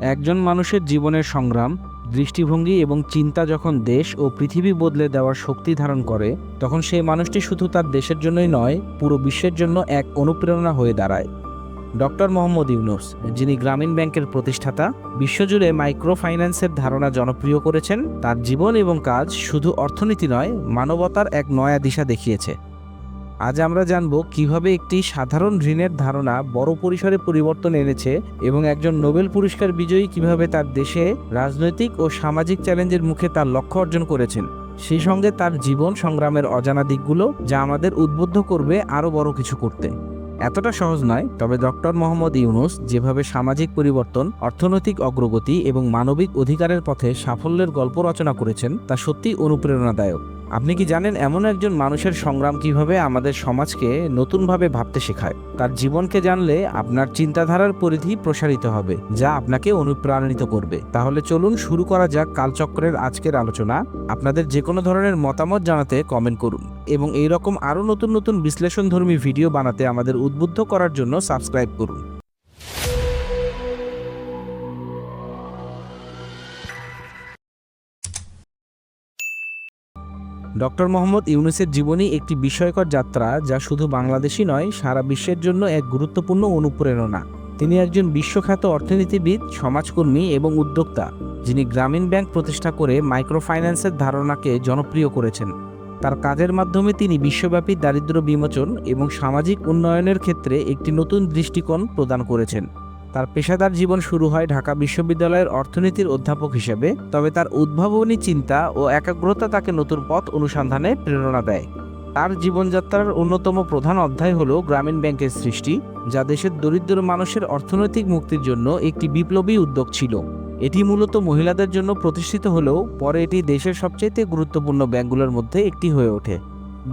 একজন মানুষের জীবনের সংগ্রাম, দৃষ্টিভঙ্গি এবং চিন্তা যখন দেশ ও পৃথিবী বদলে দেওয়ার শক্তি ধারণ করে, তখন সেই মানুষটি শুধু তার দেশের জন্যই নয়, পুরো বিশ্বের জন্য এক অনুপ্রেরণা হয়ে দাঁড়ায়। ডক্টর মোহাম্মদ ইউনুস, যিনি গ্রামীণ ব্যাংকের প্রতিষ্ঠাতা, বিশ্বজুড়ে মাইক্রো ফাইন্যান্সের ধারণা জনপ্রিয় করেছেন, তার জীবন এবং কাজ শুধু অর্থনীতি নয়, মানবতার এক নয়া দিশা দেখিয়েছে। আজ আমরা জানব কীভাবে একটি সাধারণ ঋণের ধারণা বড় পরিসরে পরিবর্তন এনেছে এবং একজন নোবেল পুরস্কার বিজয়ী কীভাবে তার দেশে রাজনৈতিক ও সামাজিক চ্যালেঞ্জের মুখে তার লক্ষ্য অর্জন করেছেন। সেই সঙ্গে তার জীবন সংগ্রামের অজানা দিকগুলো যা আমাদের উদ্বুদ্ধ করবে আরও বড় কিছু করতে। এতটা সহজ নয়, তবে ডক্টর মোহাম্মদ ইউনুস যেভাবে সামাজিক পরিবর্তন, অর্থনৈতিক অগ্রগতি এবং মানবিক অধিকারের পথে সাফল্যের গল্প রচনা করেছেন, তা সত্যিই অনুপ্রেরণাদায়ক। আপনি কি জানেন এমন একজন মানুষের সংগ্রাম কীভাবে আমাদের সমাজকে নতুনভাবে ভাবতে শেখায়? তার জীবনকে জানলে আপনার চিন্তাধারার পরিধি প্রসারিত হবে, যা আপনাকে অনুপ্রাণিত করবে। তাহলে চলুন শুরু করা যাক কালচক্রের আজকের আলোচনা। আপনাদের যে কোনো ধরনের মতামত জানাতে কমেন্ট করুন এবং এই রকম আরও নতুন নতুন বিশ্লেষণধর্মী ভিডিও বানাতে আমাদের উদ্বুদ্ধ করার জন্য সাবস্ক্রাইব করুন। ডক্টর মোহাম্মদ ইউনুসের জীবনী একটি বিস্ময়কর যাত্রা যা শুধু বাংলাদেশই নয়, সারা বিশ্বের জন্য এক গুরুত্বপূর্ণ অনুপ্রেরণা। তিনি একজন বিশ্বখ্যাত অর্থনীতিবিদ, সমাজকর্মী এবং উদ্যোক্তা, যিনি গ্রামীণ ব্যাংক প্রতিষ্ঠা করে মাইক্রো ফাইন্যান্সের ধারণাকে জনপ্রিয় করেছেন। তার কাজের মাধ্যমে তিনি বিশ্বব্যাপী দারিদ্র বিমোচন এবং সামাজিক উন্নয়নের ক্ষেত্রে একটি নতুন দৃষ্টিকোণ প্রদান করেছেন। তার পেশাদার জীবন শুরু হয় ঢাকা বিশ্ববিদ্যালয়ের অর্থনীতির অধ্যাপক হিসেবে, তবে তার উদ্ভাবনী চিন্তা ও একাগ্রতা তাকে নতুন পথ অনুসন্ধানে প্রেরণা দেয়। তার জীবনযাত্রার অন্যতম প্রধান অধ্যায় হল গ্রামীণ ব্যাংকের সৃষ্টি, যা দেশের দরিদ্র মানুষের অর্থনৈতিক মুক্তির জন্য একটি বিপ্লবী উদ্যোগ ছিল। এটি মূলত মহিলাদের জন্য প্রতিষ্ঠিত হলেও পরে এটি দেশের সবচেয়ে গুরুত্বপূর্ণ ব্যাংকগুলোর মধ্যে একটি হয়ে ওঠে।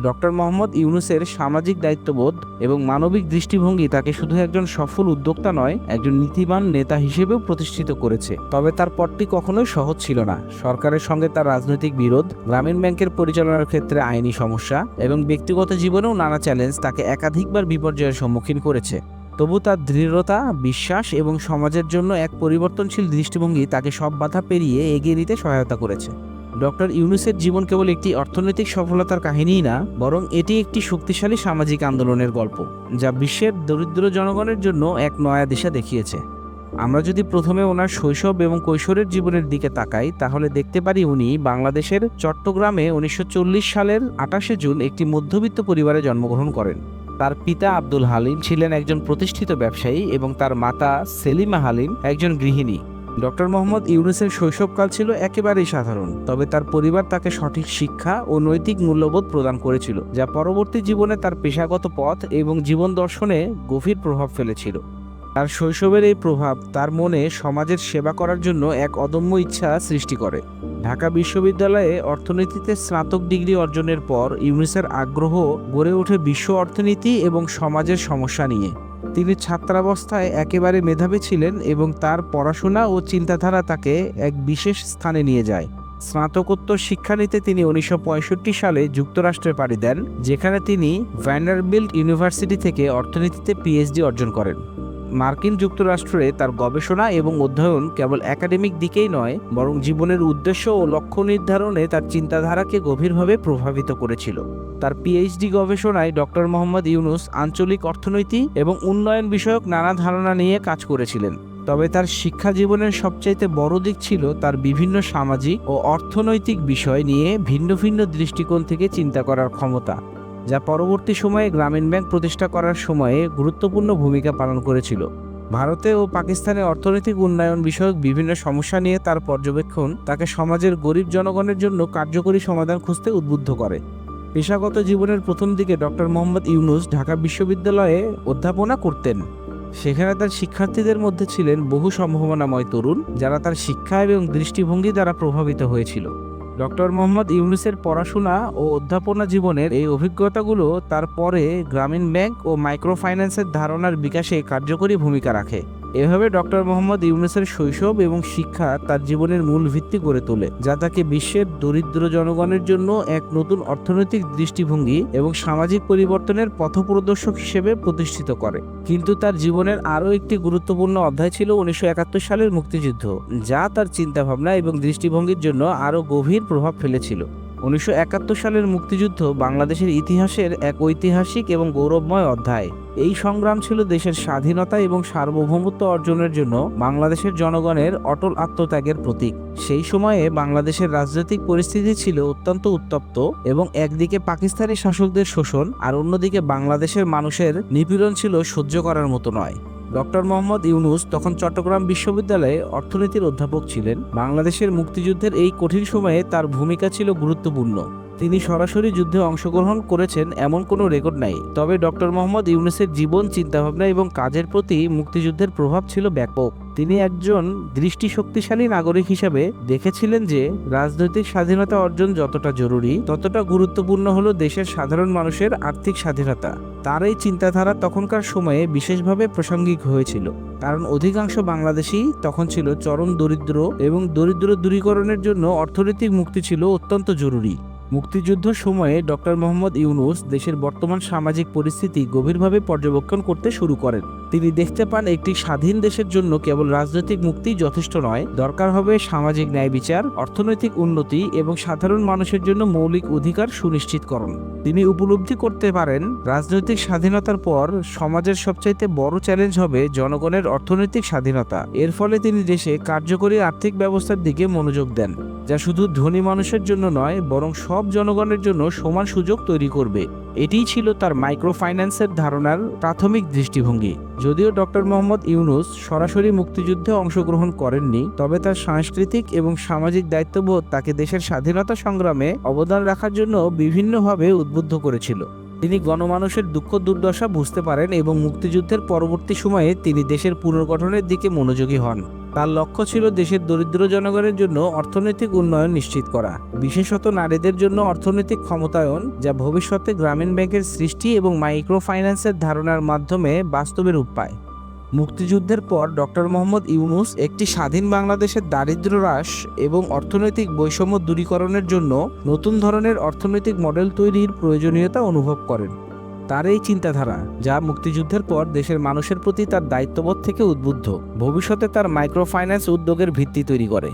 ডক্টর মোহাম্মদ ইউনুসের সামাজিক দায়িত্ববোধ এবং মানবিক দৃষ্টিভঙ্গি তাকে শুধু একজন সফল উদ্যোক্তা নয়, একজন নীতিবান নেতা হিসেবেও প্রতিষ্ঠিত করেছে। তবে তার পথটি কখনোই সহজ ছিল না। সরকারের সঙ্গে তার রাজনৈতিক বিরোধ, গ্রামীণ ব্যাংকের পরিচালনার ক্ষেত্রে আইনি সমস্যা এবং ব্যক্তিগত জীবনেও নানা চ্যালেঞ্জ তাকে একাধিকবার বিপর্যয়ের সম্মুখীন করেছে। তবু তার দৃঢ়তা, বিশ্বাস এবং সমাজের জন্য এক পরিবর্তনশীল দৃষ্টিভঙ্গি তাকে সব বাধা পেরিয়ে এগিয়ে নিতে সহায়তা করেছে। ডক্টর ইউনুসের জীবন কেবল একটি অর্থনৈতিক সফলতার কাহিনীই না, বরং এটি একটি শক্তিশালী সামাজিক আন্দোলনের গল্প, যা বিশ্বের দরিদ্র জনগণের জন্য এক নয়া দিশা দেখিয়েছে। আমরা যদি প্রথমে ওনার শৈশব এবং কৈশোরের জীবনের দিকে তাকাই, তাহলে দেখতে পারি উনি বাংলাদেশের চট্টগ্রামে উনিশশো চল্লিশ সালের আঠাশে জুন একটি মধ্যবিত্ত পরিবারে জন্মগ্রহণ করেন। তার পিতা আব্দুল হালিম ছিলেন একজন প্রতিষ্ঠিত ব্যবসায়ী এবং তার মাতা সেলিমা হালিম একজন গৃহিণী। ডক্টর মোহাম্মদ ইউনুসের শৈশবকাল ছিল একেবারেই সাধারণ, তবে তার পরিবার তাকে সঠিক শিক্ষা ও নৈতিক মূল্যবোধ প্রদান করেছিল, যা পরবর্তী জীবনে তার পেশাগত পথ এবং জীবন দর্শনে গভীর প্রভাব ফেলেছিল। তার শৈশবের এই প্রভাব তার মনে সমাজের সেবা করার জন্য এক অদম্য ইচ্ছা সৃষ্টি করে। ঢাকা বিশ্ববিদ্যালয়ে অর্থনীতিতে স্নাতক ডিগ্রি অর্জনের পর ইউনুসের আগ্রহ গড়ে ওঠে বিশ্ব অর্থনীতি এবং সমাজের সমস্যা নিয়ে। তিনি ছাত্রাবস্থায় একেবারে মেধাবী ছিলেন এবং তার পড়াশোনা ও চিন্তাধারা তাকে এক বিশেষ স্থানে নিয়ে যায়। স্নাতকোত্তর শিক্ষা নিতে তিনি উনিশশো পঁয়ষট্টি সালে যুক্তরাষ্ট্রে পাড়ি দেন, যেখানে তিনি ভ্যান্ডারবিল্ট ইউনিভার্সিটি থেকে অর্থনীতিতে পিএইচডি অর্জন করেন। মার্কিন যুক্তরাষ্ট্রে তার গবেষণা এবং অধ্যয়ন কেবল একাডেমিক দিকেই নয়, বরং জীবনের উদ্দেশ্য ও লক্ষ্য নির্ধারণে তার চিন্তাধারাকে গভীরভাবে প্রভাবিত করেছিল। তার পিএইচডি গবেষণায় ডক্টর মোহাম্মদ ইউনুস আঞ্চলিক অর্থনীতি এবং উন্নয়ন বিষয়ক নানা ধারণা নিয়ে কাজ করেছিলেন। তবে তার শিক্ষা জীবনের সবচাইতে বড় দিক ছিল তার বিভিন্ন সামাজিক ও অর্থনৈতিক বিষয় নিয়ে ভিন্ন ভিন্ন দৃষ্টিকোণ থেকে চিন্তা করার ক্ষমতা। যা পরবর্তী সময়ে গ্রামীণ ব্যাংক প্রতিষ্ঠা করার সময়ে গুরুত্বপূর্ণ ভূমিকা পালন করেছিল। ভারতে ও পাকিস্তানে অর্থনৈতিক উন্নয়ন বিষয়ক বিভিন্ন সমস্যা নিয়ে তার পর্যবেক্ষণ তাকে সমাজের গরিব জনগণের জন্য কার্যকরী সমাধান খুঁজতে উদ্বুদ্ধ করে। পেশাগত জীবনের প্রথম দিকে ডক্টর মোহাম্মদ ইউনুস ঢাকা বিশ্ববিদ্যালয়ে অধ্যাপনা করতেন। সেখানে তার শিক্ষার্থীদের মধ্যে ছিলেন বহু সম্ভাবনাময় তরুণ, যারা তার শিক্ষা এবং দৃষ্টিভঙ্গি দ্বারা প্রভাবিত হয়েছিল। ডক্টর মোহাম্মদ ইউনুসের পড়াশোনা ও অধ্যাপনা জীবনের এই অভিজ্ঞতাগুলো তারপরে গ্রামীণ ব্যাংক ও মাইক্রোফাইন্যান্সের ধারণার বিকাশে কার্যকরী ভূমিকা রাখে। এভাবে ডক্টর মোহাম্মদ ইউনুসের শৈশব এবং শিক্ষা তার জীবনের মূল ভিত্তি করে তোলে, যা তাকে বিশ্বের দরিদ্র জনগণের জন্য এক নতুন অর্থনৈতিক দৃষ্টিভঙ্গি এবং সামাজিক পরিবর্তনের পথপ্রদর্শক হিসেবে প্রতিষ্ঠিত করে। কিন্তু তার জীবনের আরও একটি গুরুত্বপূর্ণ অধ্যায় ছিল উনিশশো একাত্তর সালের মুক্তিযুদ্ধ, যা তার চিন্তাভাবনা এবং দৃষ্টিভঙ্গির জন্য আরও গভীর প্রভাব ফেলেছিল। উনিশশো একাত্তর সালের মুক্তিযুদ্ধ বাংলাদেশের ইতিহাসের এক ঐতিহাসিক এবং গৌরবময় অধ্যায়। এই সংগ্রাম ছিল দেশের স্বাধীনতা এবং সার্বভৌমত্ব অর্জনের জন্য বাংলাদেশের জনগণের অটল আত্মত্যাগের প্রতীক। সেই সময়ে বাংলাদেশের রাজনৈতিক পরিস্থিতি ছিল অত্যন্ত উত্তপ্ত এবং একদিকে পাকিস্তানি শাসকদের শোষণ আর অন্যদিকে বাংলাদেশের মানুষের নিপীড়ন ছিল সহ্য করার মতো নয়। ডক্টর মোহাম্মদ ইউনুস তখন চট্টগ্রাম বিশ্ববিদ্যালয়ে অর্থনীতির অধ্যাপক ছিলেন। বাংলাদেশের মুক্তিযুদ্ধের এই কঠিন সময়ে তার ভূমিকা ছিল গুরুত্বপূর্ণ। তিনি সরাসরি যুদ্ধে অংশগ্রহণ করেছেন এমন কোনো রেকর্ড নাই। তবে ডক্টর মোহাম্মদ ইউনুসের জীবন, চিন্তাভাবনা এবং কাজের প্রতি মুক্তিযুদ্ধের প্রভাব ছিল ব্যাপক। তিনি একজন দৃষ্টিশক্তিশালী নাগরিক হিসাবে দেখেছিলেন যে রাজনৈতিক স্বাধীনতা অর্জন যতটা জরুরি, ততটা গুরুত্বপূর্ণ হলো দেশের সাধারণ মানুষের আর্থিক স্বাধীনতা। তার এই চিন্তাধারা তখনকার সময়ে বিশেষভাবে প্রাসঙ্গিক হয়েছিল, কারণ অধিকাংশ বাংলাদেশী তখন ছিল চরম দরিদ্র এবং দরিদ্র দূরীকরণের জন্য অর্থনৈতিক মুক্তি ছিল অত্যন্ত জরুরি। মুক্তিযুদ্ধ সময়ে ডক্টর মোহাম্মদ ইউনুস দেশের বর্তমান সামাজিক পরিস্থিতি গভীরভাবে পর্যবেক্ষণ করতে শুরু করেন। তিনি দেখতে পান একটি স্বাধীন দেশের জন্য কেবল রাজনৈতিক মুক্তি যথেষ্ট নয়, দরকার হবে সামাজিক ন্যায় বিচার, অর্থনৈতিক উন্নতি এবং সাধারণ মানুষের জন্য মৌলিক অধিকার সুনিশ্চিতকরণ তিনি উপলব্ধি করতে পারেন, রাজনৈতিক স্বাধীনতার পর সমাজের সবচাইতে বড় চ্যালেঞ্জ হবে জনগণের অর্থনৈতিক স্বাধীনতা। এর ফলে তিনি দেশে কার্যকরী আর্থিক ব্যবস্থার দিকে মনোযোগ দেন। যা শুধু ধনী মানুষের জন্য নয়, বরং সব জনগণের জন্য সমান সুযোগ তৈরি করবে। এটিই ছিল তার মাইক্রো ফাইন্যান্সের ধারণার প্রাথমিক দৃষ্টিভঙ্গি। যদিও ডক্টর মোহাম্মদ ইউনুস সরাসরি মুক্তিযুদ্ধে অংশগ্রহণ করেননি, তবে তার সাংস্কৃতিক এবং সামাজিক দায়িত্ববোধ তাকে দেশের স্বাধীনতা সংগ্রামে অবদান রাখার জন্য বিভিন্নভাবে উদ্বুদ্ধ করেছিল। তিনি গণমানুষের দুঃখ দুর্দশা বুঝতে পারেন এবং মুক্তিযুদ্ধের পরবর্তী সময়ে তিনি দেশের পুনর্গঠনের দিকে মনোযোগী হন। তার লক্ষ্য ছিল দেশের দরিদ্র জনগণের জন্য অর্থনৈতিক উন্নয়ন নিশ্চিত করা, বিশেষত নারীদের জন্য অর্থনৈতিক ক্ষমতায়ন, যা ভবিষ্যতে গ্রামীণ ব্যাংকের সৃষ্টি এবং মাইক্রো ফাইন্যান্সের ধারণার মাধ্যমে বাস্তবে রূপ পায়। মুক্তিযুদ্ধের পর ডক্টর মোহাম্মদ ইউনুস একটি স্বাধীন বাংলাদেশের দারিদ্র হ্রাস এবং অর্থনৈতিক বৈষম্য দূরীকরণের জন্য নতুন ধরনের অর্থনৈতিক মডেল তৈরির প্রয়োজনীয়তা অনুভব করেন। তার এই চিন্তাধারা, যা মুক্তিযুদ্ধের পর দেশের মানুষের প্রতি তার দায়িত্ববোধ থেকে উদ্বুদ্ধ, ভবিষ্যতে তার মাইক্রো ফাইন্যান্স উদ্যোগের ভিত্তি তৈরি করে।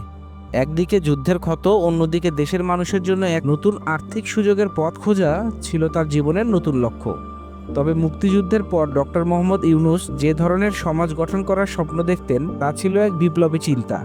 একদিকে যুদ্ধের ক্ষত, অন্যদিকে দেশের মানুষের জন্য এক নতুন আর্থিক সুযোগের পথ খোঁজা ছিল তার জীবনের নতুন লক্ষ্য। তবে মুক্তিযুদ্ধের পর ডক্টর মোহাম্মদ ইউনুস যে ধরনের সমাজ গঠন করার স্বপ্ন দেখতেন, তা ছিল এক বিপ্লবী চিন্তা।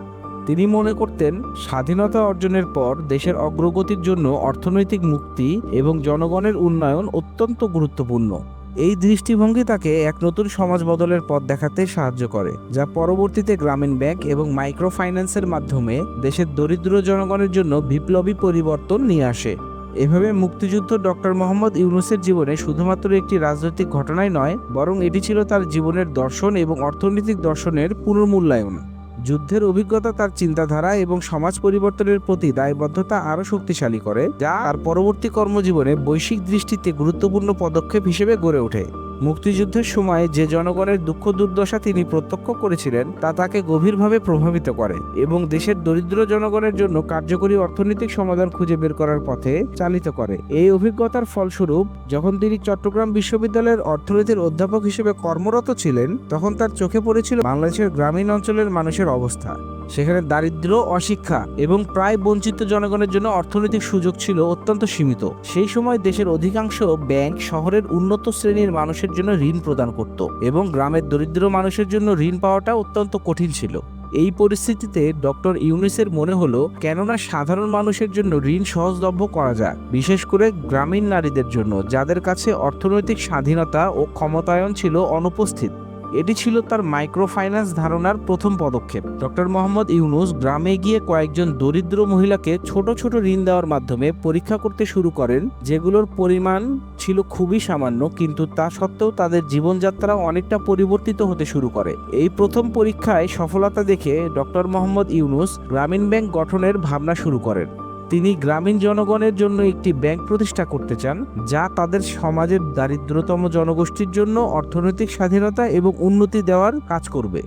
তিনি মনে করতেন, স্বাধীনতা অর্জনের পর দেশের অগ্রগতির জন্য অর্থনৈতিক মুক্তি এবং জনগণের উন্নয়ন অত্যন্ত গুরুত্বপূর্ণ। এই দৃষ্টিভঙ্গি তাকে এক নতুন সমাজ বদলের পথ দেখাতে সাহায্য করে, যা পরবর্তীতে গ্রামীণ ব্যাংক এবং মাইক্রো ফাইন্যান্সের মাধ্যমে দেশের দরিদ্র জনগণের জন্য বিপ্লবী পরিবর্তন নিয়ে আসে। এভাবে মুক্তিযুদ্ধ ডক্টর মোহাম্মদ ইউনুসের জীবনে শুধুমাত্র একটি রাজনৈতিক ঘটনাই নয়, বরং এটি ছিল তার জীবনের দর্শন এবং অর্থনৈতিক দর্শনের পুনর্মূল্যায়ন। যুদ্ধের অভিজ্ঞতা তার চিন্তাধারা এবং সমাজ পরিবর্তনের প্রতি দায়বদ্ধতা আরও শক্তিশালী করে, যা তার পরবর্তী কর্মজীবনে বৈশ্বিক দৃষ্টিতে গুরুত্বপূর্ণ পদক্ষেপ হিসেবে গড়ে ওঠে। মুক্তিযুদ্ধের সময় যে জনগণের দুঃখ দুর্দশা তিনি প্রত্যক্ষ করেছিলেন, তা তাকে গভীরভাবে প্রভাবিত করে এবং দেশের দরিদ্র জনগণের জন্য কার্যকরী অর্থনৈতিক সমাধান খুঁজে বের করার পথে চালিত করে। এই অভিজ্ঞতার ফলস্বরূপ, যখন তিনি চট্টগ্রাম বিশ্ববিদ্যালয়ের অর্থনীতির অধ্যাপক হিসেবে কর্মরত ছিলেন, তখন তার চোখে পড়েছিল বাংলাদেশের গ্রামীণ অঞ্চলের মানুষের অবস্থা। সেখানে দারিদ্র, অশিক্ষা এবং প্রায় বঞ্চিত জনগণের জন্য অর্থনৈতিক সুযোগ ছিল অত্যন্ত সীমিত। সেই সময় দেশের অধিকাংশ ব্যাংক শহরের উন্নত শ্রেণির মানুষের জন্য ঋণ প্রদান করত এবং গ্রামের দরিদ্র মানুষের জন্য ঋণ পাওয়াটা অত্যন্ত কঠিন ছিল। এই পরিস্থিতিতে ডক্টর ইউনিসের মনে হলো, কেননা সাধারণ মানুষের জন্য ঋণ সহজলভ্য করা যায়, বিশেষ করে গ্রামীণ নারীদের জন্য, যাদের কাছে অর্থনৈতিক স্বাধীনতা ও ক্ষমতায়ন ছিল অনুপস্থিত। এটি ছিল তার মাইক্রো ফাইন্যান্স ধারণার প্রথম পদক্ষেপ। ডক্টর মোহাম্মদ ইউনুস গ্রামে গিয়ে কয়েকজন দরিদ্র মহিলাকে ছোট ছোট ঋণ দেওয়ার মাধ্যমে পরীক্ষা করতে শুরু করেন, যেগুলোর পরিমাণ ছিল খুবই সামান্য, কিন্তু তা সত্ত্বেও তাদের জীবনযাত্রা অনেকটা পরিবর্তিত হতে শুরু করে। এই প্রথম পরীক্ষায় সফলতা দেখে ডক্টর মোহাম্মদ ইউনুস গ্রামীণ ব্যাংক গঠনের ভাবনা শুরু করেন। তিনি গ্রামীণ জনগণের জন্য একটি ব্যাংক প্রতিষ্ঠা করতে চান, যা তাদের সমাজের দারিদ্রতম জনগোষ্ঠীর জন্য অর্থনৈতিক স্বাধীনতা এবং উন্নতি দেওয়ার কাজ করবে।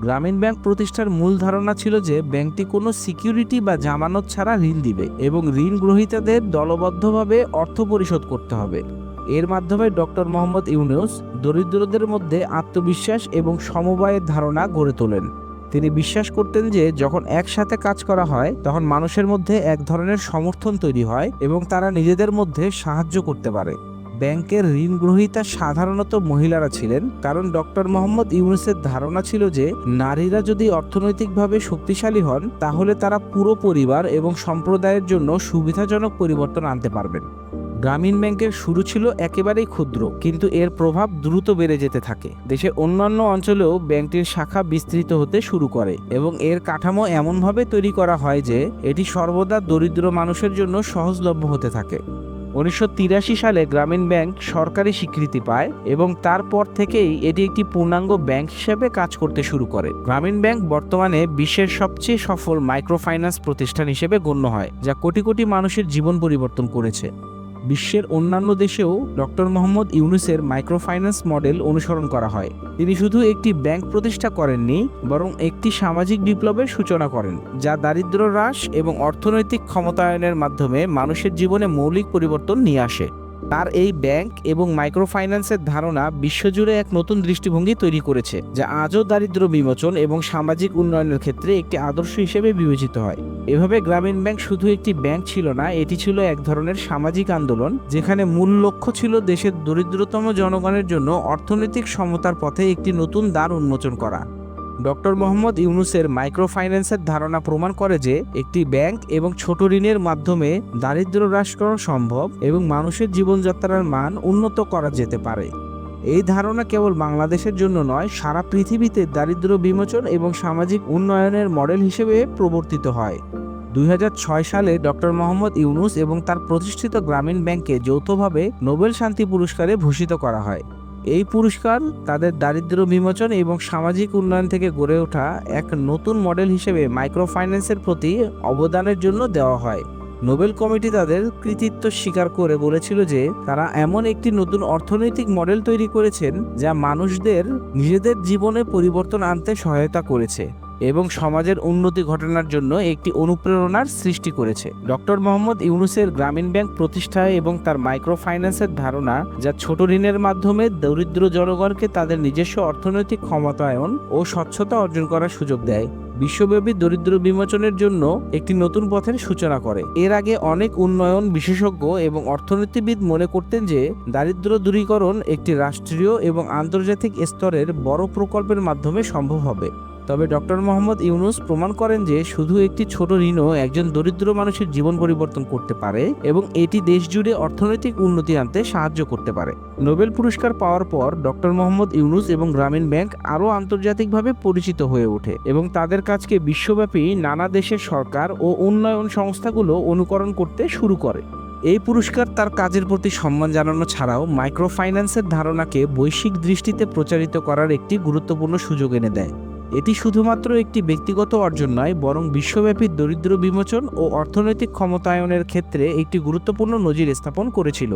গ্রামীণ ব্যাংক প্রতিষ্ঠার মূল ধারণা ছিল যে, ব্যাংকটি কোনো সিকিউরিটি বা জামানত ছাড়া ঋণ দিবে এবং ঋণ গ্রহীতাদের দলবদ্ধভাবে অর্থ পরিশোধ করতে হবে। এর মাধ্যমে ডক্টর মোহাম্মদ ইউনুস দরিদ্রদের মধ্যে আত্মবিশ্বাস এবং সমবায়ের ধারণা গড়ে তোলেন। তিনি বিশ্বাস করতেন যে যখন একসাথে কাজ করা হয়, তখন মানুষের মধ্যে এক ধরনের সমর্থন তৈরি হয় এবং তারা নিজেদের মধ্যে সাহায্য করতে পারে। ব্যাংকের ঋণ গ্রহীতা সাধারণত মহিলারা ছিলেন, কারণ ডক্টর মোহাম্মদ ইউনুসের ধারণা ছিল যে নারীরা যদি অর্থনৈতিকভাবে শক্তিশালী হন, তাহলে তারা পুরো পরিবার এবং সম্প্রদায়ের জন্য সুবিধাজনক পরিবর্তন আনতে পারবেন। গ্রামীণ ব্যাংকের শুরু ছিল একেবারেই ক্ষুদ্র, কিন্তু এর প্রভাব দ্রুত বেড়ে যেতে থাকে। দেশের অন্যান্য অঞ্চলেও ব্যাংকটির শাখা বিস্তৃত হতে শুরু করে এবং এর কাঠামো এমনভাবে তৈরি করা হয় যে এটি সর্বদা দরিদ্র মানুষের জন্য সহজলভ্য হতে থাকে। উনিশশো তিরাশি সালে গ্রামীণ ব্যাংক সরকারি স্বীকৃতি পায় এবং তারপর থেকেই এটি একটি পূর্ণাঙ্গ ব্যাংক হিসেবে কাজ করতে শুরু করে। গ্রামীণ ব্যাংক বর্তমানে বিশ্বের সবচেয়ে সফল মাইক্রোফাইন্যান্স প্রতিষ্ঠান হিসেবে গণ্য হয়, যা কোটি কোটি মানুষের জীবন পরিবর্তন করেছে। বিশ্বের অন্যান্য দেশেও ডক্টর মোহাম্মদ ইউনুসের মাইক্রোফাইন্যান্স মডেল অনুসরণ করা হয়। তিনি শুধু একটি ব্যাংক প্রতিষ্ঠা করেননি, বরং একটি সামাজিক বিপ্লবের সূচনা করেন, যা দারিদ্র হ্রাস এবং অর্থনৈতিক ক্ষমতায়নের মাধ্যমে মানুষের জীবনে মৌলিক পরিবর্তন নিয়ে আসে। তার এই ব্যাংক এবং মাইক্রোফাইন্যান্সের ধারণা বিশ্বজুড়ে এক নতুন দৃষ্টিভঙ্গি তৈরি করেছে, যা আজও দারিদ্র্য বিমোচন এবং সামাজিক উন্নয়নের ক্ষেত্রে একটি আদর্শ হিসেবে বিবেচিত হয়। এভাবে গ্রামীণ ব্যাংক শুধু একটি ব্যাংক ছিল না, এটি ছিল এক ধরনের সামাজিক আন্দোলন, যেখানে মূল লক্ষ্য ছিল দেশের দরিদ্রতম জনগণের জন্য অর্থনৈতিক সমতার পথে একটি নতুন দ্বার উন্মোচন করা। ডক্টর মোহাম্মদ ইউনুসের মাইক্রোফাইন্যান্সের ধারণা প্রমাণ করে যে একটি ব্যাংক এবং ছোট ঋণের মাধ্যমে দারিদ্র্য হ্রাস করা সম্ভব এবং মানুষের জীবনযাত্রার মান উন্নত করা যেতে পারে। এই ধারণা কেবল বাংলাদেশের জন্য নয়, সারা পৃথিবীতে দারিদ্র্য বিমোচন এবং সামাজিক উন্নয়নের মডেল হিসেবে প্রবর্তিত হয়। দুই হাজার ছয় সালে ডক্টর মোহাম্মদ ইউনুস এবং তার প্রতিষ্ঠিত গ্রামীণ ব্যাংকে যৌথভাবে নোবেল শান্তি পুরস্কারে ভূষিত করা হয়। এই পুরস্কার তাদের দারিদ্র বিমোচন এবং সামাজিক উন্নয়ন থেকে গড়ে ওঠা এক নতুন মডেল হিসেবে মাইক্রোফাইন্যান্সের প্রতি অবদানের জন্য দেওয়া হয়। নোবেল কমিটি তাদের কৃতিত্ব স্বীকার করে বলেছিল যে, তারা এমন একটি নতুন অর্থনৈতিক মডেল তৈরি করেছেন যা মানুষদের নিজেদের জীবনে পরিবর্তন আনতে সহায়তা করেছে। এবং সমাজের উন্নতি ঘটানোর জন্য একটি অনুপ্রেরণার সৃষ্টি করেছে। ডক্টর মোহাম্মদ ইউনুসের গ্রামীণ ব্যাংক প্রতিষ্ঠায় এবং তার মাইক্রো ফাইন্যান্সের ধারণা, যা ছোট ঋণের মাধ্যমে দরিদ্র জনগণকে তাদের নিজস্ব অর্থনৈতিক ক্ষমতায়ন ও স্বচ্ছতা অর্জন করার সুযোগ দেয়। বিশ্বব্যাপী দরিদ্র বিমোচনের জন্য একটি নতুন পথের সূচনা করে। এর আগে অনেক উন্নয়ন বিশেষজ্ঞ এবং অর্থনীতিবিদ মনে করতেন যে, দারিদ্র দূরীকরণ একটি রাষ্ট্রীয় এবং আন্তর্জাতিক স্তরের বড় প্রকল্পের মাধ্যমে সম্ভব হবে। তবে ডক্টর মোহাম্মদ ইউনুস প্রমাণ করেন যে শুধু একটি ছোট ঋণও একজন দরিদ্র মানুষের জীবন পরিবর্তন করতে পারে এবং এটি দেশ জুড়ে অর্থনৈতিক উন্নতি আনতে সাহায্য করতে পারে। নোবেল পুরস্কার পাওয়ার পর ডক্টর মোহাম্মদ ইউনুস এবং গ্রামীণ ব্যাংক আরও আন্তর্জাতিকভাবে পরিচিত হয়ে ওঠে এবং তাদের কাজকে বিশ্বব্যাপী নানা দেশের সরকার ও উন্নয়ন সংস্থাগুলো অনুকরণ করতে শুরু করে। এই পুরস্কার তার কাজের প্রতি সম্মান জানানো ছাড়াও মাইক্রোফাইন্যান্সের ধারণাকে বৈশ্বিক দৃষ্টিতে প্রচারিত করার একটি গুরুত্বপূর্ণ সুযোগ এনে দেয়। এটি শুধুমাত্র একটি ব্যক্তিগত অর্জন নয়, বরং বিশ্বব্যাপী দরিদ্র বিমোচন ও অর্থনৈতিক ক্ষমতায়নের ক্ষেত্রে একটি গুরুত্বপূর্ণ নজির স্থাপন করেছিল।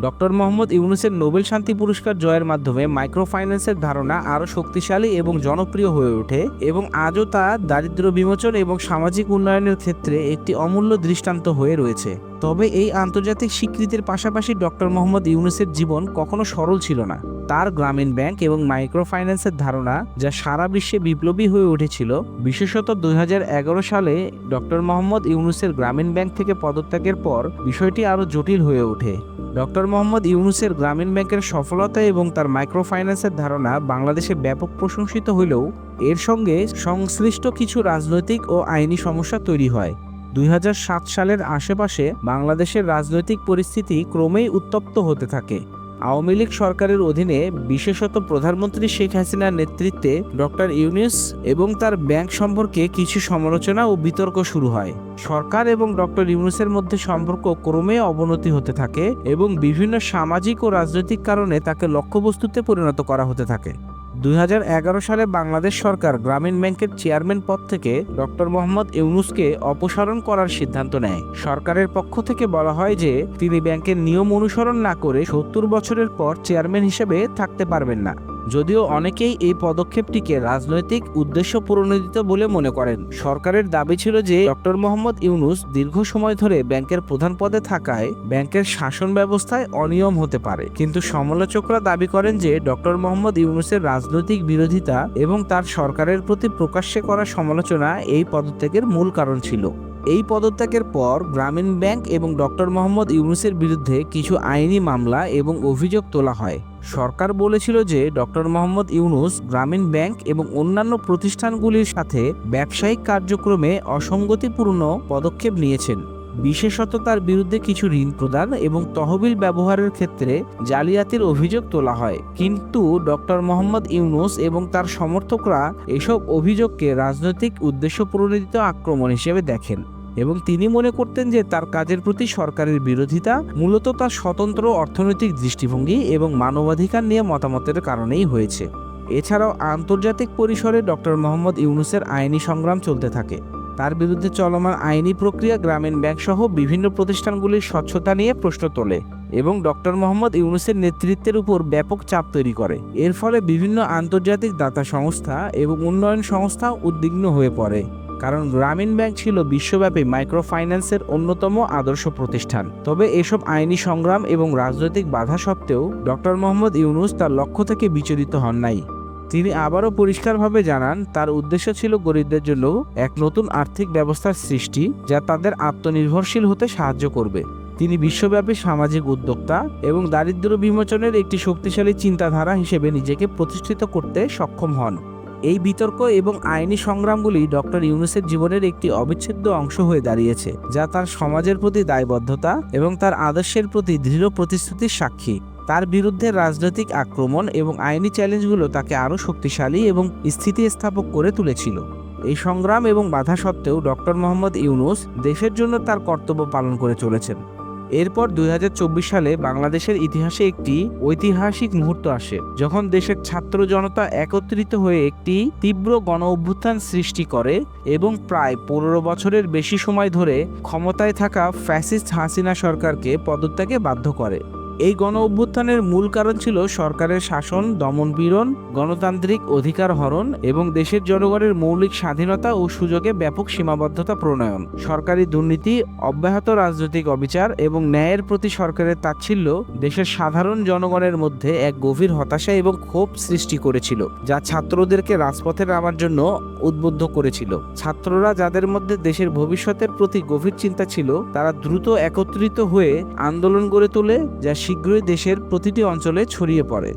ডক্টর মোহাম্মদ ইউনুসের নোবেল শান্তি পুরস্কার জয়ের মাধ্যমে মাইক্রোফাইন্যান্সের ধারণা আরও শক্তিশালী এবং জনপ্রিয় হয়ে ওঠে এবং আজও তা দারিদ্র বিমোচন এবং সামাজিক উন্নয়নের ক্ষেত্রে একটি অমূল্য দৃষ্টান্ত হয়ে রয়েছে। তবে এই আন্তর্জাতিক স্বীকৃতির পাশাপাশি ডক্টর মোহাম্মদ ইউনুসের জীবন কখনো সরল ছিল না। তার গ্রামীণ ব্যাংক এবং মাইক্রোফাইন্যান্সের ধারণা, যা সারা বিশ্বে বিপ্লবী হয়ে উঠেছিল, বিশেষত দু হাজার এগারো সালে ডক্টর মোহাম্মদ ইউনুসের গ্রামীণ ব্যাংক থেকে পদত্যাগের পর বিষয়টি আরও জটিল হয়ে ওঠে। ডক্টর মোহাম্মদ ইউনুসের গ্রামীণ ব্যাংকের সফলতা এবং তার মাইক্রোফাইন্যান্সের ধারণা বাংলাদেশে ব্যাপক প্রশংসিত হলেও এর সঙ্গে সংশ্লিষ্ট কিছু রাজনৈতিক ও আইনি সমস্যা তৈরি হয়। দুই হাজার সাত সালের আশেপাশে বাংলাদেশের রাজনৈতিক পরিস্থিতি ক্রমেই উত্তপ্ত হতে থাকে। আওয়ামী লীগ সরকারের অধীনে বিশেষত প্রধানমন্ত্রী শেখ হাসিনার নেতৃত্বে ডক্টর ইউনিস এবং তার ব্যাংক সম্পর্কে কিছু সমালোচনা ও বিতর্ক শুরু হয়। সরকার এবং ডক্টর ইউনুসের মধ্যে সম্পর্ক ক্রমে অবনতি হতে থাকে এবং বিভিন্ন সামাজিক ও রাজনৈতিক কারণে তাকে লক্ষ্যবস্তুতে পরিণত করা হতে থাকে। দুই হাজার এগারো সালে বাংলাদেশ সরকার গ্রামীণ ব্যাংকের চেয়ারম্যান পদ থেকে ডক্টর মোহাম্মদ ইউনুসকে অপসারণ করার সিদ্ধান্ত নেয়। সরকারের পক্ষ থেকে বলা হয় যে, তিনি ব্যাংকের নিয়ম অনুসরণ না করে সত্তর বছরের পর চেয়ারম্যান হিসেবে থাকতে পারবেন না। যদিও অনেকেই এই পদক্ষেপটিকে রাজনৈতিক উদ্দেশ্য প্রণোদিত বলে মনে করেন। সরকারের দাবি ছিল যে, ডক্টর মোহাম্মদ ইউনুস দীর্ঘ সময় ধরে ব্যাংকের প্রধান পদে থাকায় ব্যাংকের শাসন ব্যবস্থায় অনিয়ম হতে পারে। কিন্তু সমালোচকরা দাবি করেন যে, ডক্টর মোহাম্মদ ইউনুসের রাজনৈতিক বিরোধিতা এবং তার সরকারের প্রতি প্রকাশ্যে করা সমালোচনা এই পদত্যাগের মূল কারণ ছিল। এই পদত্যাগের পর গ্রামীণ ব্যাংক এবং ডক্টর মোহাম্মদ ইউনুসের বিরুদ্ধে কিছু আইনি মামলা এবং অভিযোগ তোলা হয়। সরকার বলেছিল যে ডক্টর মোহাম্মদ ইউনুস গ্রামীণ ব্যাংক এবং অন্যান্য প্রতিষ্ঠানগুলির সাথে ব্যবসায়িক কার্যক্রমে অসঙ্গতিপূর্ণ পদক্ষেপ নিয়েছেন। বিশেষত তার বিরুদ্ধে কিছু ঋণ প্রদান এবং তহবিল ব্যবহারের ক্ষেত্রে জালিয়াতির অভিযোগ তোলা হয়। কিন্তু ডক্টর মোহাম্মদ ইউনুস এবং তার সমর্থকরা এসব অভিযোগকে রাজনৈতিক উদ্দেশ্য প্রণোদিত আক্রমণ হিসেবে দেখেন। এবং তিনি মনে করতেন যে তার কাজের প্রতি সরকারের বিরোধিতা মূলত তার স্বতন্ত্র অর্থনৈতিক দৃষ্টিভঙ্গি এবং মানবাধিকার নিয়ে মতামতের কারণেই হয়েছে। এছাড়াও আন্তর্জাতিক পরিসরে ডক্টর মোহাম্মদ ইউনুসের আইনি সংগ্রাম চলতে থাকে। তার বিরুদ্ধে চলমান আইনি প্রক্রিয়া গ্রামীণ ব্যাংক সহ বিভিন্ন প্রতিষ্ঠানগুলির স্বচ্ছতা নিয়ে প্রশ্ন তোলে এবং ডক্টর মোহাম্মদ ইউনুসের নেতৃত্বের উপর ব্যাপক চাপ তৈরি করে। এর ফলে বিভিন্ন আন্তর্জাতিক দাতা সংস্থা এবং উন্নয়ন সংস্থা উদ্বিগ্ন হয়ে পড়ে। কারণ গ্রামীণ ব্যাংক ছিল বিশ্বব্যাপী মাইক্রো ফাইন্যান্সের অন্যতম আদর্শ প্রতিষ্ঠান। তবে এসব আইনি সংগ্রাম এবং রাজনৈতিক বাধা সত্ত্বেও ডক্টর মোহাম্মদ ইউনুস তার লক্ষ্য থেকে বিচলিত হন নাই। তিনি আবারও পরিষ্কারভাবে জানান, তার উদ্দেশ্য ছিল গরিবদের জন্য এক নতুন আর্থিক ব্যবস্থার সৃষ্টি, যা তাদের আত্মনির্ভরশীল হতে সাহায্য করবে। তিনি বিশ্বব্যাপী সামাজিক উদ্যোক্তা এবং দারিদ্র বিমোচনের একটি শক্তিশালী চিন্তাধারা হিসেবে নিজেকে প্রতিষ্ঠিত করতে সক্ষম হন। এই বিতর্ক এবং আইনি সংগ্রামগুলি ডক্টর ইউনুসের জীবনের একটি অবিচ্ছেদ্য অংশ হয়ে দাঁড়িয়েছে, যা তার সমাজের প্রতি দায়বদ্ধতা এবং তার আদর্শের প্রতি দৃঢ় প্রতিশ্রুতির সাক্ষী। তার বিরুদ্ধে রাজনৈতিক আক্রমণ এবং আইনি চ্যালেঞ্জগুলো তাকে আরও শক্তিশালী এবং স্থিতিস্থাপক করে তুলেছিল। এই সংগ্রাম এবং বাধা সত্ত্বেও ডক্টর মোহাম্মদ ইউনুস দেশের জন্য তার কর্তব্য পালন করে চলেছেন। এরপর দুই হাজার চব্বিশ সালে বাংলাদেশের ইতিহাসে একটি ঐতিহাসিক মুহূর্ত আসে, যখন দেশের ছাত্র জনতা একত্রিত হয়ে একটি তীব্র গণ অভ্যুত্থান সৃষ্টি করে এবং প্রায় পনেরো বছরের বেশি সময় ধরে ক্ষমতায় থাকা ফ্যাসিস্ট হাসিনা সরকারকে পদত্যাগে বাধ্য করে। এই গণ অভ্যুত্থানের মূল কারণ ছিল সরকারের শাসন দমনপীড়ন গণতান্ত্রিক অধিকার হরণ এবং দেশের জনগণের মৌলিক স্বাধীনতা ও সুযোগে ব্যাপক সীমাবদ্ধতা প্রণয়ন। সরকারি দুর্নীতি, অব্যাহত রাজনৈতিক অবিচার এবং ন্যায়ের প্রতি সরকারের তাচ্ছিল্য দেশের সাধারণ জনগণের মধ্যে এক গভীর হতাশা এবং ক্ষোভ সৃষ্টি করেছিল, যা ছাত্রদেরকে রাজপথে নামার জন্য উদ্বুদ্ধ করেছিল। ছাত্ররা যাদের মধ্যে দেশের ভবিষ্যতের প্রতি গভীর চিন্তা ছিল, তারা দ্রুত একত্রিত হয়ে আন্দোলন গড়ে তোলে, যা শীঘ্রই দেশের প্রতিটি অঞ্চলে ছড়িয়ে পড়ে।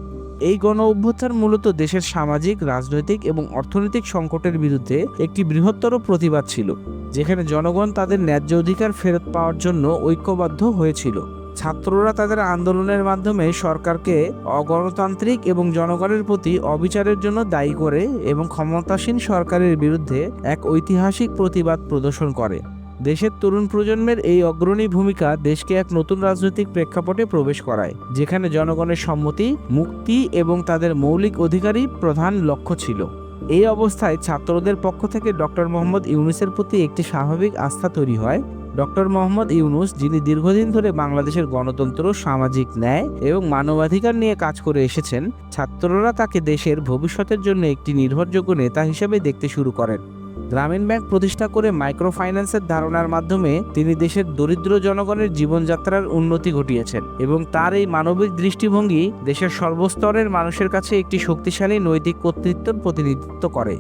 এই গণ অভ্যুত্থান মূলত দেশের সামাজিক, রাজনৈতিক এবং অর্থনৈতিক সংকটের বিরুদ্ধে একটি বৃহত্তর প্রতিবাদ ছিল, যেখানে জনগণ তাদের ন্যায্য অধিকার ফেরত পাওয়ার জন্য ঐক্যবদ্ধ হয়েছিল। ছাত্ররা তাদের আন্দোলনের মাধ্যমে সরকারকে অগণতান্ত্রিক এবং জনগণের প্রতি অবিচারের জন্য দায়ী করে এবং ক্ষমতাসীন সরকারের বিরুদ্ধে এক ঐতিহাসিক প্রতিবাদ প্রদর্শন করে। দেশের তরুণ প্রজন্মের এই অগ্রণী ভূমিকা দেশকে এক নতুন রাজনৈতিক প্রেক্ষাপটে প্রবেশ করায়, যেখানে জনগণের সম্মতি, মুক্তি এবং তাদের মৌলিক অধিকারই প্রধান লক্ষ্য ছিল। এই অবস্থায় ছাত্রদের পক্ষ থেকে ডক্টর মোহাম্মদ ইউনুসের প্রতি একটি স্বাভাবিক আস্থা তৈরি হয়। ডক্টর মোহাম্মদ ইউনুস, যিনি দীর্ঘদিন ধরে বাংলাদেশের গণতন্ত্র, সামাজিক ন্যায় এবং মানবাধিকার নিয়ে কাজ করে এসেছেন, ছাত্ররা তাকে দেশের ভবিষ্যতের জন্য একটি নির্ভরযোগ্য নেতা হিসেবে দেখতে শুরু করেন। গ্রামীণ ব্যাংক প্রতিষ্ঠা করে মাইক্রো ফাইন্যান্সের ধারণার মাধ্যমে তিনি দেশের দরিদ্র জনগণের জীবনযাত্রার উন্নতি ঘটিয়েছেন এবং তার এই মানবিক দৃষ্টিভঙ্গি দেশের সর্বস্তরের মানুষের কাছে একটি শক্তিশালী নৈতিক কর্তৃত্বের প্রতিনিধিত্ব করে।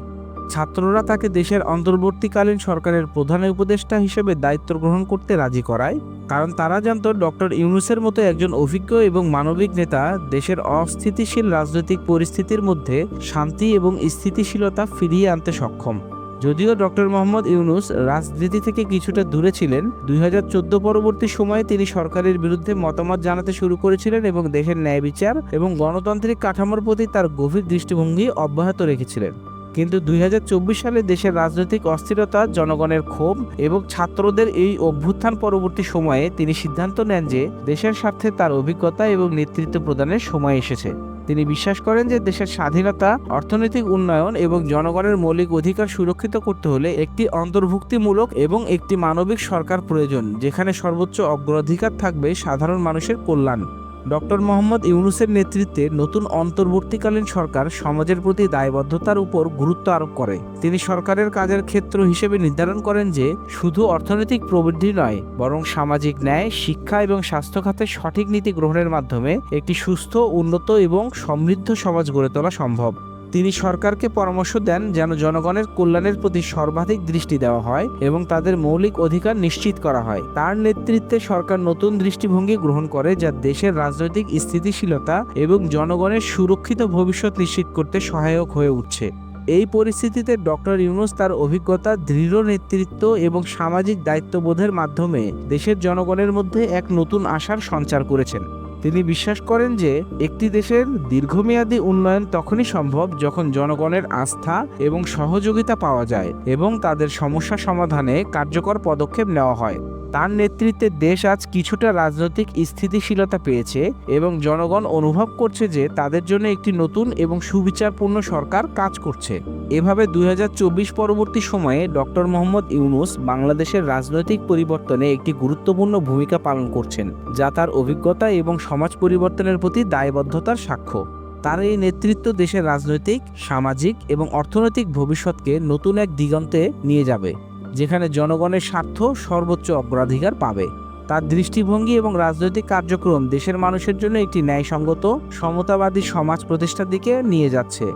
ছাত্ররা তাকে দেশের অন্তর্বর্তীকালীন সরকারের প্রধান উপদেষ্টা হিসেবে দায়িত্ব গ্রহণ করতে রাজি করায়, কারণ তারা জানত ডক্টর ইউনুসের মতো একজন অভিজ্ঞ এবং মানবিক নেতা দেশের অস্থিতিশীল রাজনৈতিক পরিস্থিতির মধ্যে শান্তি এবং স্থিতিশীলতা ফিরিয়ে আনতে সক্ষম। যদিও ডক্টর মোহাম্মদ ইউনুস রাজনীতি থেকে কিছুটা দূরে ছিলেন, দুই হাজার চোদ্দ পরবর্তী সময়ে তিনি সরকারের বিরুদ্ধে মতামত জানাতে শুরু করেছিলেন এবং দেশের ন্যায় বিচার এবং গণতান্ত্রিক কাঠামোর প্রতি তার গভীর দৃষ্টিভঙ্গি অব্যাহত রেখেছিলেন। কিন্তু দুই হাজার চব্বিশ সালে দেশের রাজনৈতিক অস্থিরতা, জনগণের ক্ষোভ এবং ছাত্রদের এই অভ্যুত্থান পরবর্তী সময়ে তিনি সিদ্ধান্ত নেন যে দেশের স্বার্থে তার অভিজ্ঞতা এবং নেতৃত্ব প্রদানের সময় এসেছে। তিনি বিশ্বাস করেন যে দেশের স্বাধীনতা, অর্থনৈতিক উন্নয়ন এবং জনগণের মৌলিক অধিকার সুরক্ষিত করতে হলে একটি অন্তর্ভুক্তিমূলক এবং একটি মানবিক সরকার প্রয়োজন, যেখানে সর্বোচ্চ অগ্রাধিকার থাকবে সাধারণ মানুষের কল্যাণ। ডক্টর মোহাম্মদ ইউনুসের নেতৃত্বে নতুন অন্তর্বর্তীকালীন সরকার সমাজের প্রতি দায়বদ্ধতার উপর গুরুত্ব আরোপ করে। তিনি সরকারের কাজের ক্ষেত্র হিসেবে নির্ধারণ করেন যে, শুধু অর্থনৈতিক প্রবৃদ্ধি নয়, বরং সামাজিক ন্যায়, শিক্ষা এবং স্বাস্থ্য খাতে সঠিক নীতি গ্রহণের মাধ্যমে একটি সুস্থ, উন্নত এবং সমৃদ্ধ সমাজ গড়ে তোলা সম্ভব। তিনি সরকারকে পরামর্শ দেন যেন জনগণের কল্যাণের প্রতি সর্বাধিক দৃষ্টি দেওয়া হয় এবং তাদের মৌলিক অধিকার নিশ্চিত করা হয়। তার নেতৃত্বে সরকার নতুন দৃষ্টিভঙ্গি গ্রহণ করে যা দেশের রাজনৈতিক স্থিতিশীলতা এবং জনগণের সুরক্ষিত ভবিষ্যৎ নিশ্চিত করতে সহায়ক হয়ে উঠছে। এই পরিস্থিতিতে ডক্টর ইউনুস তার অভিজ্ঞতা, দৃঢ় নেতৃত্ব এবং সামাজিক দায়িত্ববোধের মাধ্যমে দেশের জনগণের মধ্যে এক নতুন আশার সঞ্চার করেছেন। তিনি বিশ্বাস করেন যে একটি দেশের দীর্ঘমেয়াদী উন্নয়ন তখনই সম্ভব যখন জনগণের আস্থা এবং সহযোগিতা পাওয়া যায় এবং তাদের সমস্যা সমাধানে কার্যকর পদক্ষেপ নেওয়া হয়। তার নেতৃত্বে দেশ আজ কিছুটা রাজনৈতিক স্থিতিশীলতা পেয়েছে এবং জনগণ অনুভব করছে যে তাদের জন্য একটি নতুন এবং সুবিচারপূর্ণ সরকার কাজ করছে। এভাবে দু হাজার চব্বিশ পরবর্তী সময়ে ডক্টর মোহাম্মদ ইউনুস বাংলাদেশের রাজনৈতিক পরিবর্তনে একটি গুরুত্বপূর্ণ ভূমিকা পালন করছেন, যা তার অভিজ্ঞতা এবং সমাজ পরিবর্তনের প্রতি দায়বদ্ধতার সাক্ষ্য। তার এই নেতৃত্ব দেশের রাজনৈতিক, সামাজিক এবং অর্থনৈতিক ভবিষ্যৎকে নতুন এক দিগন্তে নিয়ে যাবে। যেখানে জনগণের স্বার্থ সর্বোচ্চ অগ্রাধিকার পাবে। তার দৃষ্টিভঙ্গি এবং রাজনৈতিক কার্যক্রম দেশের মানুষের জন্য একটি ন্যায়সঙ্গত, সমতাবাদী সমাজ প্রতিষ্ঠার দিকে নিয়ে যাচ্ছে।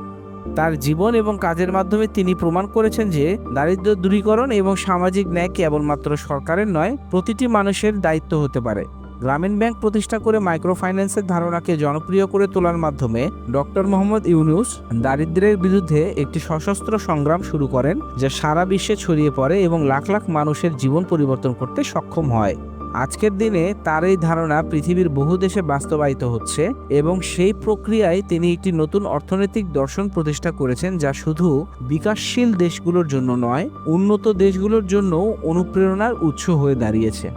তার জীবন এবং কাজের মাধ্যমে তিনি প্রমাণ করেছেন যে, দারিদ্র দূরীকরণ এবং সামাজিক ন্যায় কেবলমাত্র সরকারের নয়, প্রতিটি মানুষের দায়িত্ব হতে পারে। গ্রামীণ ব্যাংক প্রতিষ্ঠা করে মাইক্রো ফাইন্যান্সের ধারণাকে জনপ্রিয় করে তোলার মাধ্যমে ডক্টর মোহাম্মদ ইউনুস দারিদ্র্যের বিরুদ্ধে একটি সশস্ত্র সংগ্রাম শুরু করেন, যা সারা বিশ্বে ছড়িয়ে পড়ে এবং লাখ লাখ মানুষের জীবন পরিবর্তন করতে সক্ষম হয়। আজকের দিনে তার এই ধারণা পৃথিবীর বহু দেশে বাস্তবায়িত হচ্ছে এবং সেই প্রক্রিয়ায় তিনি একটি নতুন অর্থনৈতিক দর্শন প্রতিষ্ঠা করেছেন, যা শুধু বিকাশশীল দেশগুলোর জন্য নয়, উন্নত দেশগুলোর জন্য অনুপ্রেরণার উৎস হয়ে দাঁড়িয়েছে।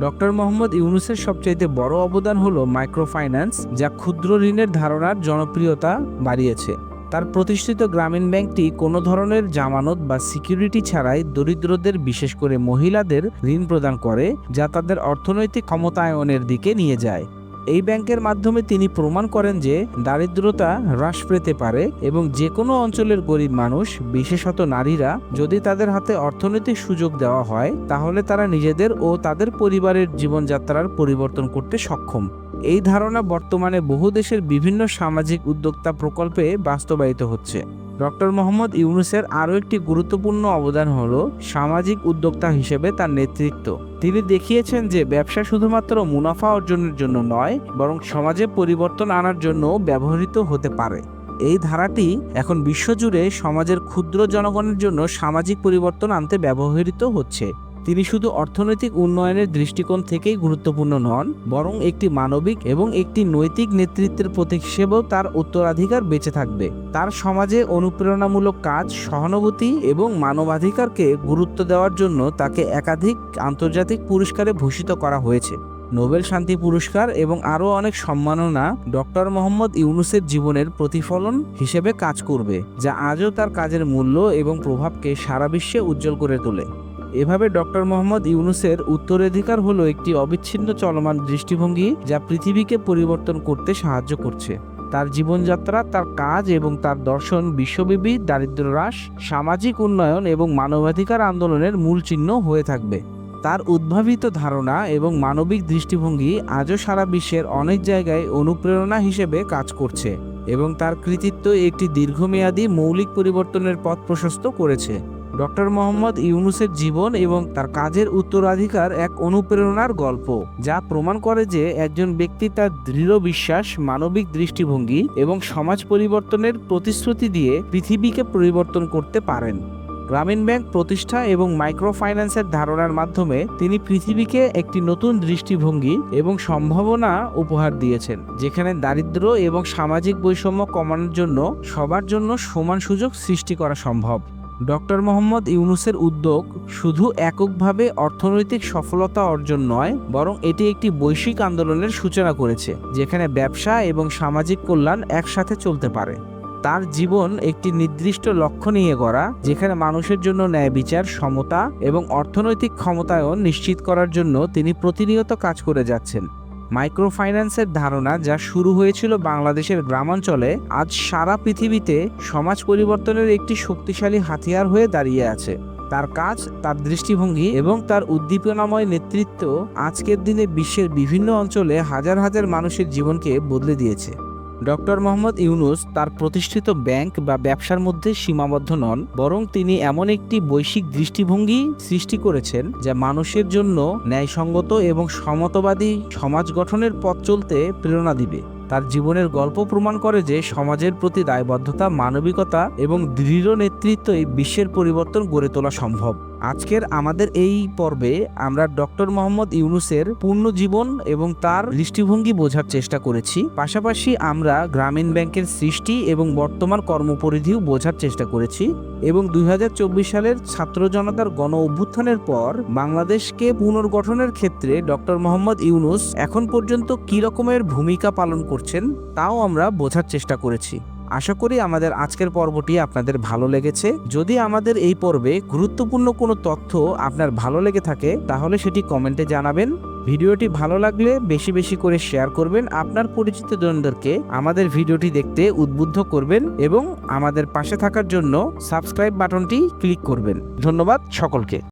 ডক্টর মোহাম্মদ ইউনুসের সবচাইতে বড় অবদান হলো মাইক্রোফাইন্যান্স, যা ক্ষুদ্র ঋণের ধারণার জনপ্রিয়তা বাড়িয়েছে। তার প্রতিষ্ঠিত গ্রামীণ ব্যাংকটি কোনো ধরনের জামানত বা সিকিউরিটি ছাড়াই দরিদ্রদের, বিশেষ করে মহিলাদের, ঋণ প্রদান করে, যা তাদের অর্থনৈতিক ক্ষমতায়নের দিকে নিয়ে যায়। এই ব্যাংকের মাধ্যমে তিনি প্রমাণ করেন যে দারিদ্রতা হ্রাস পেতে পারে এবং যে কোনো অঞ্চলের গরিব মানুষ, বিশেষত নারীরা, যদি তাদের হাতে অর্থনৈতিক সুযোগ দেওয়া হয়, তাহলে তারা নিজেদের ও তাদের পরিবারের জীবনযাত্রার পরিবর্তন করতে সক্ষম। এই ধারণা বর্তমানে বহু দেশের বিভিন্ন সামাজিক উদ্যোক্তা প্রকল্পে বাস্তবায়িত হচ্ছে। ডক্টর মোহাম্মদ ইউনুসের আরও একটি গুরুত্বপূর্ণ অবদান হল সামাজিক উদ্যোক্তা হিসেবে তার নেতৃত্ব। তিনি দেখিয়েছেন যে ব্যবসা শুধুমাত্র মুনাফা অর্জনের জন্য নয়, বরং সমাজে পরিবর্তন আনার জন্য ব্যবহৃত হতে পারে। এই ধারাটি এখন বিশ্বজুড়ে সমাজের ক্ষুদ্র জনগণের জন্য সামাজিক পরিবর্তন আনতে ব্যবহৃত হচ্ছে। তিনি শুধু অর্থনৈতিক উন্নয়নের দৃষ্টিকোণ থেকেই গুরুত্বপূর্ণ নন, বরং একটি মানবিক এবং একটি নৈতিক নেতৃত্বের প্রতীক হিসেবেও তার উত্তরাধিকার বেঁচে থাকবে। তার সমাজে অনুপ্রেরণামূলক কাজ, সহানুভূতি এবং মানবাধিকারকে গুরুত্ব দেওয়ার জন্য তাকে একাধিক আন্তর্জাতিক পুরস্কারে ভূষিত করা হয়েছে। নোবেল শান্তি পুরস্কার এবং আরও অনেক সম্মাননা ডক্টর মোহাম্মদ ইউনুসের জীবনের প্রতিফলন হিসেবে কাজ করবে, যা আজও তার কাজের মূল্য এবং প্রভাবকে সারা বিশ্বে উজ্জ্বল করে তোলে। এভাবে ডক্টর মোহাম্মদ ইউনুসের উত্তরাধিকার হলো একটি অবিচ্ছিন্ন চলমান দৃষ্টিভঙ্গি যা পৃথিবীকে পরিবর্তন করতে সাহায্য করছে। তার জীবনযাত্রা, তার কাজ এবং তার দর্শন বিশ্বব্যাপী দারিদ্র হ্রাস, সামাজিক উন্নয়ন এবং মানবাধিকার আন্দোলনের মূল চিহ্ন হয়ে থাকবে। তার উদ্ভাবিত ধারণা এবং মানবিক দৃষ্টিভঙ্গি আজও সারা বিশ্বের অনেক জায়গায় অনুপ্রেরণা হিসেবে কাজ করছে এবং তার কৃতিত্ব একটি দীর্ঘমেয়াদী মৌলিক পরিবর্তনের পথ প্রশস্ত করেছে। ডক্টর মোহাম্মদ ইউনুসের জীবন এবং তার কাজের উত্তরাধিকার এক অনুপ্রেরণার গল্প, যা প্রমাণ করে যে একজন ব্যক্তি তার দৃঢ় বিশ্বাস, মানবিক দৃষ্টিভঙ্গি এবং সমাজ পরিবর্তনের প্রতিশ্রুতি দিয়ে পৃথিবীকে পরিবর্তন করতে পারেন। গ্রামীণ ব্যাংক প্রতিষ্ঠা এবং মাইক্রো ফাইন্যান্সের ধারণার মাধ্যমে তিনি পৃথিবীকে একটি নতুন দৃষ্টিভঙ্গি এবং সম্ভাবনা উপহার দিয়েছেন, যেখানে দারিদ্র এবং সামাজিক বৈষম্য কমানোর জন্য সবার জন্য সমান সুযোগ সৃষ্টি করা সম্ভব। ডক্টর মোহাম্মদ ইউনুসের উদ্যোগ শুধু এককভাবে অর্থনৈতিক সফলতা অর্জন নয়, বরং এটি একটি বৈশ্বিক আন্দোলনের সূচনা করেছে, যেখানে ব্যবসা এবং সামাজিক কল্যাণ একসাথে চলতে পারে। তার জীবন একটি নির্দিষ্ট লক্ষ্য নিয়ে গড়া, যেখানে মানুষের জন্য ন্যায় বিচার, সমতা এবং অর্থনৈতিক ক্ষমতায়ন নিশ্চিত করার জন্য তিনি প্রতিনিয়ত কাজ করে যাচ্ছেন। মাইক্রো ফাইন্যান্সের ধারণা যা শুরু হয়েছিল বাংলাদেশের গ্রামাঞ্চলে, আজ সারা পৃথিবীতে সমাজ পরিবর্তনের একটি শক্তিশালী হাতিয়ার হয়ে দাঁড়িয়ে আছে। তার কাজ, তার দৃষ্টিভঙ্গি এবং তার উদ্দীপনাময় নেতৃত্ব আজকের দিনে বিশ্বের বিভিন্ন অঞ্চলে হাজার হাজার মানুষের জীবনকে বদলে দিয়েছে। ডক্টর মোহাম্মদ ইউনুস তার প্রতিষ্ঠিত ব্যাংক বা ব্যবসার মধ্যে সীমাবদ্ধ নন, বরং তিনি এমন একটি বৈশ্বিক দৃষ্টিভঙ্গি সৃষ্টি করেছেন যা মানুষের জন্য ন্যায়সঙ্গত এবং সমতবাদী সমাজ গঠনের পথ চলতে প্রেরণা দিবে। তার জীবনের গল্প প্রমাণ করে যে সমাজের প্রতি দায়বদ্ধতা, মানবিকতা এবং দৃঢ় নেতৃত্বই বিশ্বের পরিবর্তন গড়ে তোলা সম্ভব। আজকের আমাদের এই পর্বে আমরা ডক্টর মোহাম্মদ ইউনুসের পূর্ণ জীবন এবং তার দৃষ্টিভঙ্গি বোঝার চেষ্টা করেছি। পাশাপাশি আমরা গ্রামীণ ব্যাংকের সৃষ্টি এবং বর্তমান কর্মপরিধিও বোঝার চেষ্টা করেছি এবং দুই হাজার চব্বিশ সালের ছাত্র জনতার গণ অভ্যুত্থানের পর বাংলাদেশকে পুনর্গঠনের ক্ষেত্রে ডক্টর মোহাম্মদ ইউনুস এখন পর্যন্ত কী রকমের ভূমিকা পালন করছেন, তাও আমরা বোঝার চেষ্টা করেছি। আশা করি আমাদের আজকের পর্বটি আপনাদের ভালো লেগেছে। যদি আমাদের এই পর্বে গুরুত্বপূর্ণ কোনো তথ্য আপনার ভালো লেগে থাকে, তাহলে সেটি কমেন্টে জানাবেন। ভিডিওটি ভালো লাগলে বেশি বেশি করে শেয়ার করবেন, আপনার পরিচিত জনদেরকে আমাদের ভিডিওটি দেখতে উদ্বুদ্ধ করবেন এবং আমাদের পাশে থাকার জন্য সাবস্ক্রাইব বাটনটি ক্লিক করবেন। ধন্যবাদ সকলকে।